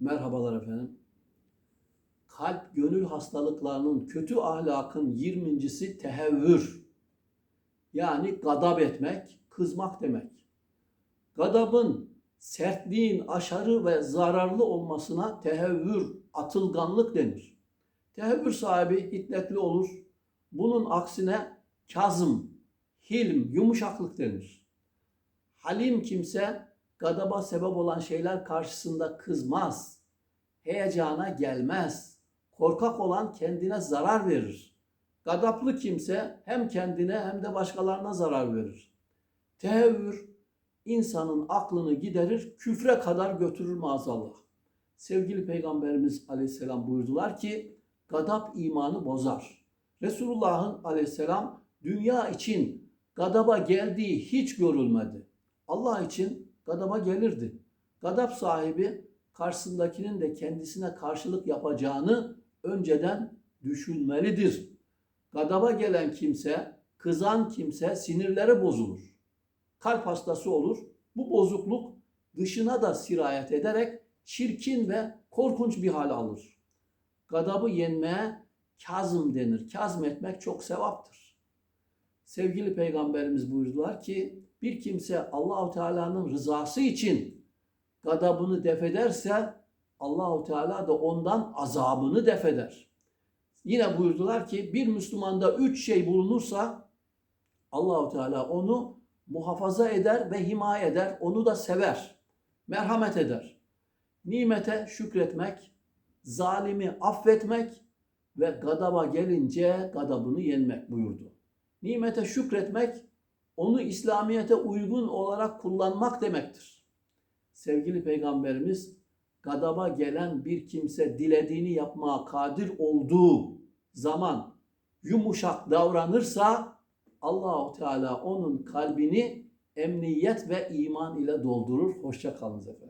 Merhabalar efendim. Kalp gönül hastalıklarının kötü ahlakın 20.si tehevvür. Yani gadab etmek, kızmak demek. Gadabın sertliğin aşarı ve zararlı olmasına tehevvür, atılganlık denir. Tehevvür sahibi hiddetli olur. Bunun aksine kazım, hilm, yumuşaklık denir. Halim kimse gadaba sebep olan şeyler karşısında kızmaz. Heyecana gelmez. Korkak olan kendine zarar verir. Gadaplı kimse hem kendine hem de başkalarına zarar verir. Tehevvür insanın aklını giderir, küfre kadar götürür maazallah. Sevgili Peygamberimiz aleyhisselam buyurdular ki, gadap imanı bozar. Resulullah'ın aleyhisselam dünya için gadaba geldiği hiç görülmedi. Allah için gadaba gelirdi. Gadap sahibi karşısındakinin de kendisine karşılık yapacağını önceden düşünmelidir. Gadaba gelen kimse, kızan kimse sinirleri bozulur. Kalp hastası olur. Bu bozukluk dışına da sirayet ederek çirkin ve korkunç bir hal alır. Gadabı yenmeye kazım denir. Kazm etmek çok sevaptır. Sevgili peygamberimiz buyurdular ki bir kimse Allahu Teala'nın rızası için gadabını defederse Allahu Teala da ondan azabını defeder. Yine buyurdular ki bir Müslümanda üç şey bulunursa Allahu Teala onu muhafaza eder ve himaye eder. Onu da sever. Merhamet eder. Nimete şükretmek, zalimi affetmek ve gadaba gelince gadabını yenmek buyurdu. Nimete şükretmek, onu İslamiyete uygun olarak kullanmak demektir. Sevgili Peygamberimiz, gadaba gelen bir kimse dilediğini yapmaya kadir olduğu zaman yumuşak davranırsa Allahu Teala onun kalbini emniyet ve iman ile doldurur. Hoşça kalınız efendim.